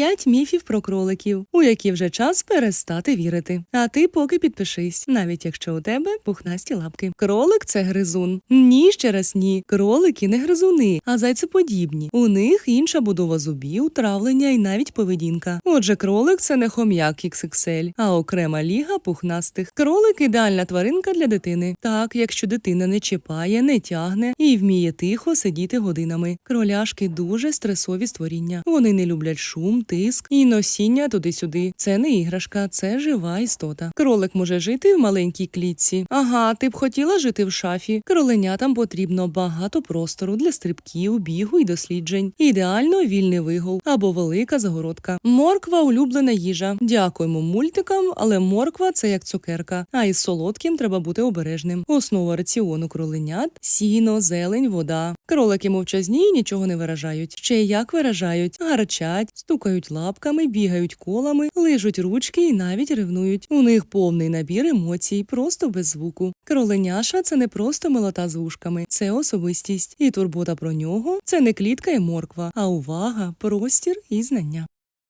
П'ять міфів про кроликів, у які вже час перестати вірити. А ти поки підпишись, навіть якщо у тебе пухнасті лапки. Кролик це гризун. Ні, ще раз ні. Кролики не гризуни, а зайцеподібні. У них інша будова зубів, травлення і навіть поведінка. Отже, кролик це не хом'як XXL, а окрема ліга пухнастих. Кролик ідеальна тваринка для дитини. Так, якщо дитина не чіпає, не тягне і вміє тихо сидіти годинами. Кроляшки дуже стресові створіння. Вони не люблять шум, тиск і носіння туди-сюди. Це не іграшка, це жива істота. Кролик може жити в маленькій клітці. Ага, ти б хотіла жити в шафі. Кроленятам потрібно багато простору для стрибків, бігу і досліджень. Ідеально вільний вигул або велика загородка. Морква улюблена їжа. Дякуємо мультикам, але морква це як цукерка. А із солодким треба бути обережним. Основа раціону кроленят сіно, зелень, вода. Кролики мовчазні і нічого не виражають. Ще як виражають, гарчать, стукають лапками, бігають колами, лижуть ручки і навіть ревнують. У них повний набір емоцій, просто без звуку. Кроленяша це не просто милота з ушками, це особистість. І турбота про нього це не клітка і морква, а увага, простір і знання.